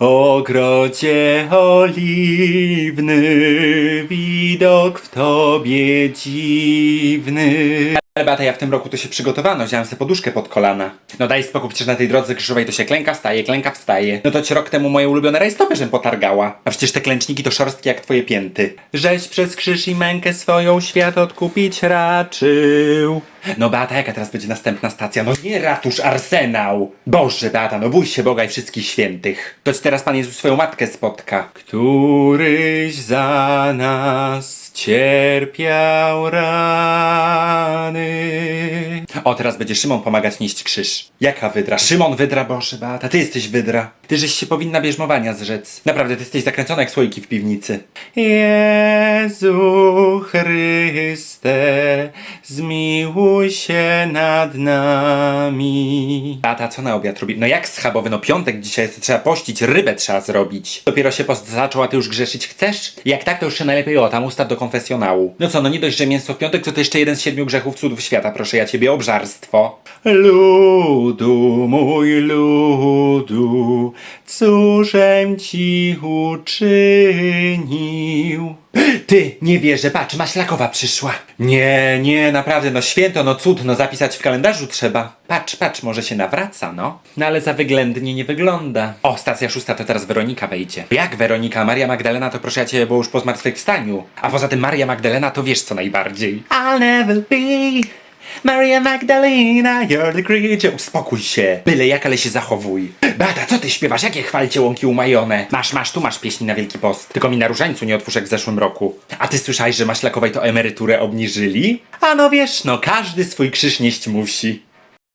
Ogrodzie oliwny, widok w tobie dziwny. Ale Beata, ja w tym roku to się przygotowano, wziąłem sobie poduszkę pod kolana. No daj spokój, przecież na tej drodze krzyżowej to się klęka, wstaje, klęka, wstaje. No to ci rok temu moje ulubione rajstopy żem potargała. A przecież te klęczniki to szorstkie jak twoje pięty. Żeś przez krzyż i mękę swoją świat odkupić raczył. No Beata, jaka teraz będzie następna stacja? No nie ratusz Arsenał! Boże Beata, no bój się Boga i wszystkich świętych. To ci teraz Pan Jezus swoją matkę spotka. Któryś za nas cierpiał rany. O, teraz będzie Szymon pomagać nieść krzyż. Jaka wydra? Szymon wydra, Boże Beata, ty jesteś wydra. Ty żeś się powinna bierzmowania zrzec. Naprawdę, ty jesteś zakręcona jak słoiki w piwnicy. Jezu Chryste, zmiłuj się nad nami. Tata, co na obiad robi? No jak schabowy? No piątek dzisiaj jest, trzeba pościć, rybę trzeba zrobić. Dopiero się post zaczął, a ty już grzeszyć chcesz? Jak tak, to już się najlepiej o, tam ustaw do konfesjonału. No co, no nie dość, że mięso w piątek, to to jeszcze jeden z siedmiu grzechów cudów świata, proszę ja ciebie, obżarstwo. Ludu, mój ludu, cóżem ci uczynił? Ty, nie wierzę, patrz, Maślakowa przyszła. Nie, nie, naprawdę, no święto, no cud, no zapisać w kalendarzu trzeba. Patrz, patrz, może się nawraca, no. No ale za wyględnie nie wygląda. O, stacja szósta, to teraz Weronika wejdzie. Jak Weronika? Maria Magdalena to proszę ja cię, bo już po zmartwychwstaniu. A poza tym Maria Magdalena to wiesz co najbardziej. I'll never be Maria Magdalena, you're the creature. Uspokój się. Byle jak, ale się zachowuj. Bata, co ty śpiewasz? Jakie chwalcie łąki umajone? Masz, masz, tu masz pieśni na Wielki Post. Tylko mi na różańcu nie otwórz jak w zeszłym roku. A ty słyszałeś, że Maślakowej to emeryturę obniżyli? A no wiesz, no każdy swój krzyż nieść musi.